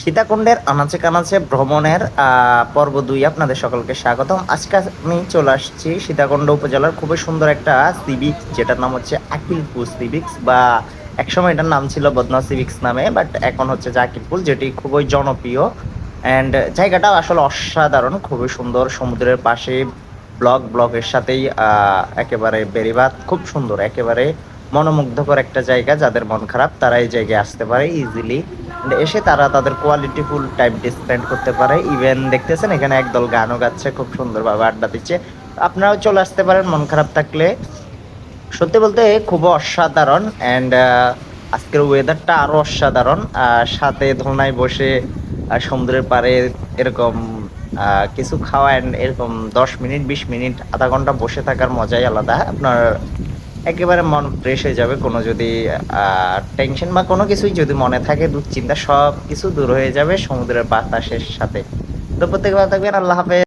সীতাকুণ্ডের আনাচে কানাচে ভ্রমণের পর্ব দুই আপনাদের সকলকে স্বাগতম। আজকে আমি চলে আসছি সীতাকুণ্ড উপজেলার খুবই সুন্দর একটা সিভিক্স যেটার নাম হচ্ছে আকিলপুর সিভিক্স বা একসময় এটার নাম ছিল বদনা সিভিক্স নামে বাট এখন হচ্ছে জাকিরপুর যেটি খুবই জনপ্রিয়। অ্যান্ড জায়গাটা আসলে অসাধারণ, খুবই সুন্দর। সমুদ্রের পাশে ব্লক ব্লকের সাথেই একেবারে বেরিবাদ খুব সুন্দর। একেবারে মনোমুগ্ধকর একটা জায়গা যাদের মন খারাপ, তারা এই জায়গায় আসতে পারে ইজিলি এসে তারা তাদের কোয়ালিটি ফুল টাইম স্পেন্ড করতে পারে। ইভেন দেখতেছেন এখানে একদল গানও গাচ্ছে, খুব সুন্দরভাবে আড্ডা দিচ্ছে। আপনারাও চলে আসতে পারেন মন খারাপ থাকলে। সত্যি বলতে খুব অসাধারণ অ্যান্ড আজকের ওয়েদারটা আরও অসাধারণ। সাথে ধোনায় বসে সমুদ্রের পাড়ে এরকম কিছু খাওয়া অ্যান্ড এরকম দশ মিনিট, বিশ মিনিট, আধা ঘণ্টা বসে থাকার মজাই আলাদা। আপনার একেবারে মন ফ্রেশ হয়ে যাবে, কোনো যদি টেনশন বা কোনো কিছুই যদি মনে থাকে, দুশ্চিন্তা সব কিছু দূর হয়ে যাবে, সমুদ্রের বাতাসের সাথে। তো ভালো থাকবেন, আল্লাহ হাফেজ।